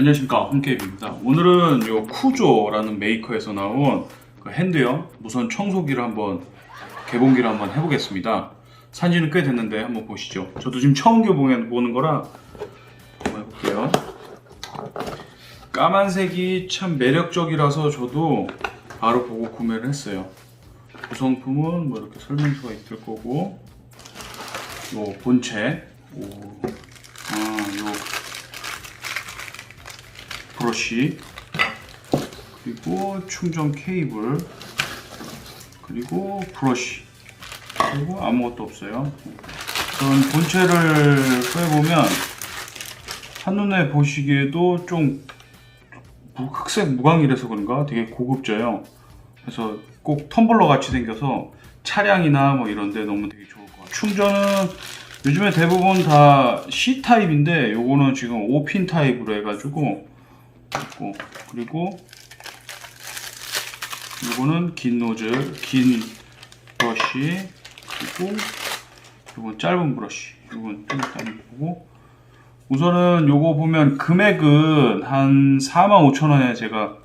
안녕하십니까. 홍케이입니다. 오늘은 요 쿠조라는 메이커에서 나온 그 핸드형 무선 청소기를 한번 개봉기를 한번 해보겠습니다. 산지는 꽤 됐는데 한번 보시죠. 저도 지금 처음 개봉해보는 거라 한번 해볼게요. 까만색이 참 매력적이라서 저도 바로 보고 구매를 했어요. 구성품은 뭐 이렇게 설명서가 있을 거고 요 본체 오, 아, 요 브러쉬 그리고 충전 케이블 그리고 브러쉬. 그리고 아무것도 없어요. 전 본체를 빼보면 한눈에 보시기에도 좀 무- 흑색 무광이라서 그런가? 되게 고급져요. 그래서 꼭 텀블러 같이 생겨서 차량이나 뭐 이런데 너무 되게 좋을 것 같아요. 충전은 요즘에 대부분 다 C 타입인데 요거는 지금 5핀 타입으로 해가지고 있고 그리고 이거는 긴 노즐, 긴 브러쉬 그리고 이건 짧은 브러쉬. 이건 좀 이따 보고. 우선은 요거 보면 금액은 한 45,000원에 제가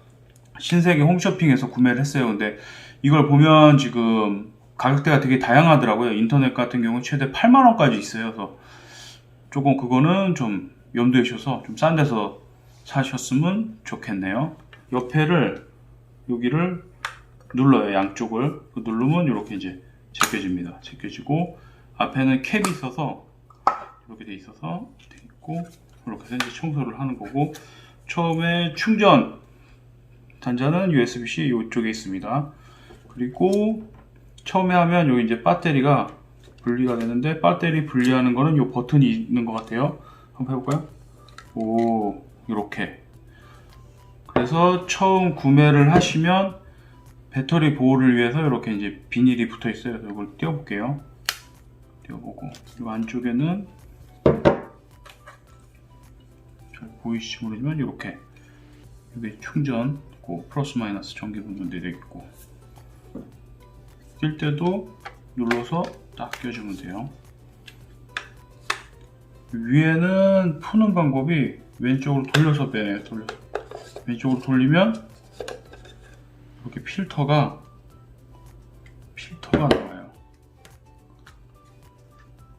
신세계 홈쇼핑에서 구매를 했어요. 근데 이걸 보면 지금 가격대가 되게 다양하더라고요. 인터넷 같은 경우는 최대 8만원까지 있어요. 그래서 조금 그거는 좀 염두에 주셔서 좀 싼 데서 사셨으면 좋겠네요. 옆에를 여기를 눌러요. 양쪽을 그 누르면 이렇게 이제 제껴집니다. 제껴지고 앞에는 캡이 있어서 이렇게 돼 있어서 돼 있고 이렇게 해서 이제 청소를 하는 거고 처음에 충전 단자는 USB-C 이쪽에 있습니다. 그리고 처음에 하면 여기 이제 배터리가 분리가 되는데 배터리 분리하는 거는 이 버튼이 있는 것 같아요. 한번 해볼까요? 오 이렇게. 그래서 처음 구매를 하시면 배터리 보호를 위해서 이렇게 이제 비닐이 붙어 있어요. 이걸 떼어볼게요. 떼어보고. 이 안쪽에는 잘 보이실지 모르지만 이렇게. 여기 충전 있고 플러스 마이너스 전기 분전되어 있고. 낄 때도 눌러서 딱 껴주면 돼요. 위에는 푸는 방법이 왼쪽으로 돌려서 빼네요. 돌려. 왼쪽으로 돌리면 이렇게 필터가 필터가 나와요.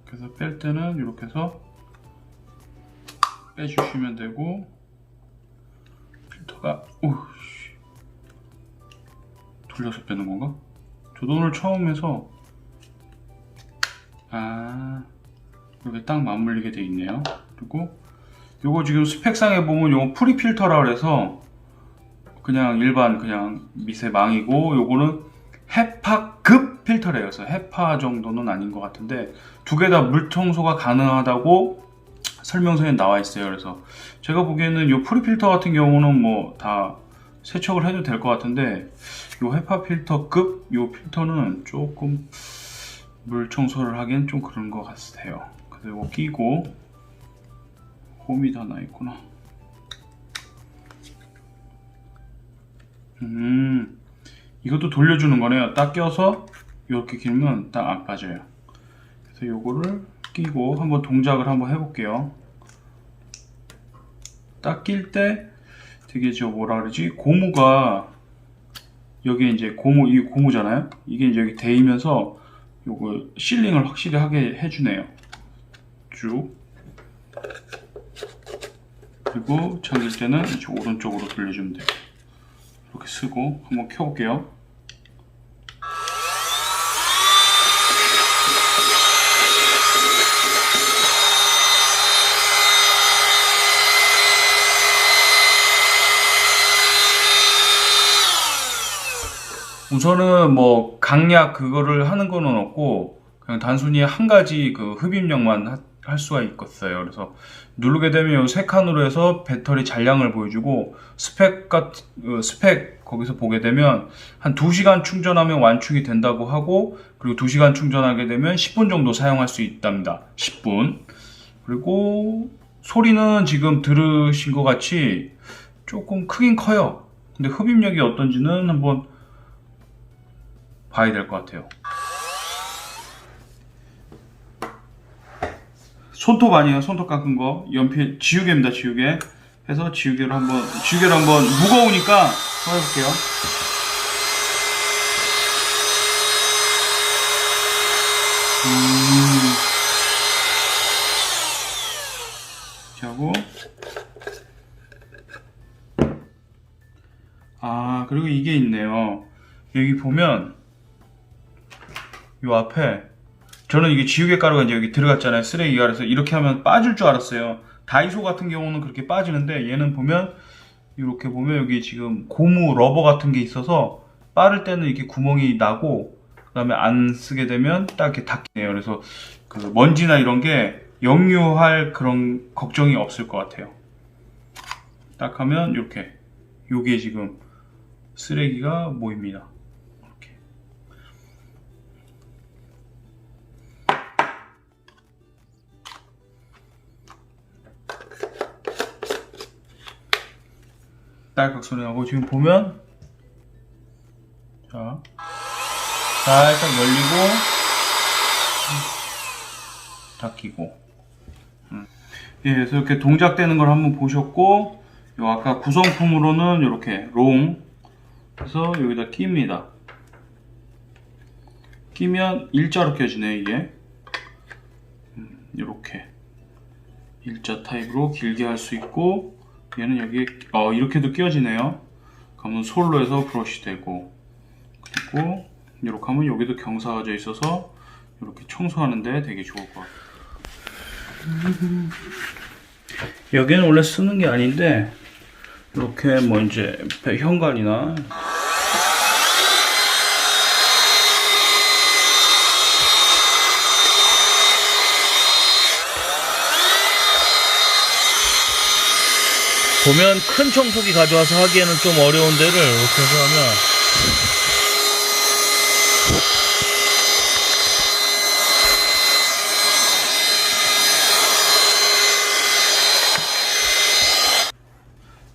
그래서 뺄 때는 이렇게 해서 빼주시면 되고 필터가 오씨 돌려서 빼는 건가? 오늘 처음 해서 아 이렇게 딱 맞물리게 돼 있네요. 그리고 요거 지금 스펙상에 보면 요거 프리 필터라 그래서 그냥 일반 그냥 미세망이고 요거는 헤파급 필터래요. 그래서 헤파 정도는 아닌 것 같은데 두 개 다 물 청소가 가능하다고 설명서에 나와 있어요. 그래서 제가 보기에는 요 프리 필터 같은 경우는 뭐 다 세척을 해도 될 것 같은데 요 헤파 필터급 요 필터는 조금 물 청소를 하기엔 좀 그런 것 같아요. 그래서 이거 끼고 홈이 다나 있구나. 음, 이것도 돌려주는 거네요. 딱 껴서 이렇게 길면 딱 안 빠져요. 그래서 요거를 끼고 한번 동작을 한번 해볼게요. 딱 낄 때 되게 저 뭐라 그러지 고무가 여기 이제 고무 이 고무잖아요. 이게 이제 여기 대이면서 요거 실링을 확실히 하게 해주네요. 쭉 그리고 잠길 때는 이제 오른쪽으로 돌려주면 돼요. 이렇게 쓰고 한번 켜볼게요. 우선은 뭐 강약 그거를 하는 거는 없고 그냥 단순히 한 가지 그 흡입력만 하- 할 수가 있겠어요. 그래서 누르게 되면 이 세 칸으로 해서 배터리 잔량을 보여주고 스펙 같 어, 스펙 거기서 보게 되면 한 2시간 충전하면 완충이 된다고 하고 그리고 2시간 충전하게 되면 10분 정도 사용할 수 있답니다. 10분. 그리고 소리는 지금 들으신 것 같이 조금 크긴 커요. 근데 흡입력이 어떤지는 한번 봐야 될 것 같아요. 손톱 아니에요. 손톱 깎은 거. 연필 지우개입니다. 지우개. 해서 지우개로 한번 지우개로 한번 무거우니까 한번 해볼게요. 음. 이렇게 하고 아 그리고 이게 있네요. 여기 보면 요 앞에 저는 이게 지우개 가루가 이제 여기 들어갔잖아요. 쓰레기가 그래서 이렇게 하면 빠질 줄 알았어요. 다이소 같은 경우는 그렇게 빠지는데 얘는 보면 이렇게 보면 여기 지금 고무 러버 같은 게 있어서 빠를 때는 이렇게 구멍이 나고 그 다음에 안 쓰게 되면 딱 이렇게 닫히네요. 그래서 그 먼지나 이런 게 역류할 그런 걱정이 없을 것 같아요. 딱 하면 이렇게 요게 지금 쓰레기가 모입니다. 딸깍 소리 나고 지금 보면 자 살짝 열리고 닫히고. 음. 예, 그래서 이렇게 동작되는 걸 한번 보셨고 요 아까 구성품으로는 이렇게 롱 그래서 여기다 끼입니다. 끼면 일자로 껴지네 이게. 음, 이렇게. 일자 타입으로 길게 할 수 있고 얘는 여기에 어, 이렇게도 끼워지네요. 그러면 솔로 해서 브러쉬 되고 그리고 이렇게 하면 여기도 경사가 져 있어서 이렇게 청소하는데 되게 좋을 것 같아요. 여기는 원래 쓰는 게 아닌데 이렇게 뭐 이제 현관이나 보면 큰 청소기 가져와서 하기에는 좀 어려운 데를 이렇게 해서 하면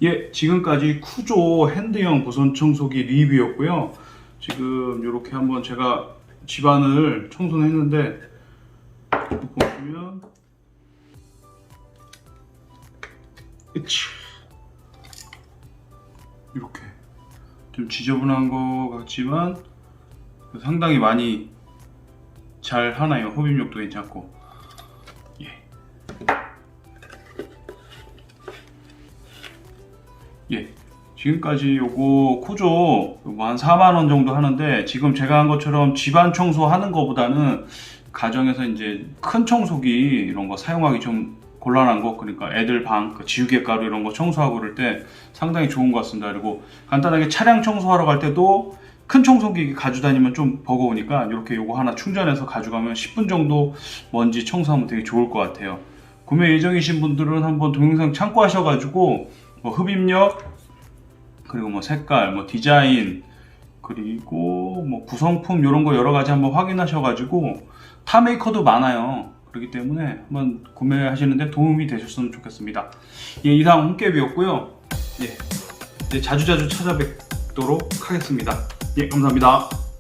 예, 지금까지 쿠조 핸드형 무선 청소기 리뷰였고요. 지금 이렇게 한번 제가 집안을 청소는 했는데 보시면 으치. 이렇게 좀 지저분한 것 같지만 상당히 많이 잘 하나요. 흡입력도 괜찮고. 예. 예. 지금까지 요거 쿠조 요거 한 4만원 정도 하는데 지금 제가 한 것처럼 집안 청소하는 것보다는 가정에서 이제 큰 청소기 이런 거 사용하기 좀 곤란한 거 그러니까 애들 방 그 지우개 가루 이런 거 청소하고 그럴 때 상당히 좋은 것 같습니다. 그리고 간단하게 차량 청소하러 갈 때도 큰 청소기 가지고 다니면 좀 버거우니까 이렇게 요거 하나 충전해서 가져가면 10분 정도 먼지 청소하면 되게 좋을 것 같아요. 구매 예정이신 분들은 한번 동영상 참고하셔가지고 뭐 흡입력 그리고 뭐 색깔, 뭐 디자인 그리고 뭐 구성품 이런 거 여러 가지 한번 확인하셔가지고 타 메이커도 많아요. 그렇기 때문에 한번 구매하시는데 도움이 되셨으면 좋겠습니다. 예, 이상 홍깨비였고요. 예, 네, 자주자주 찾아뵙도록 하겠습니다. 예, 감사합니다.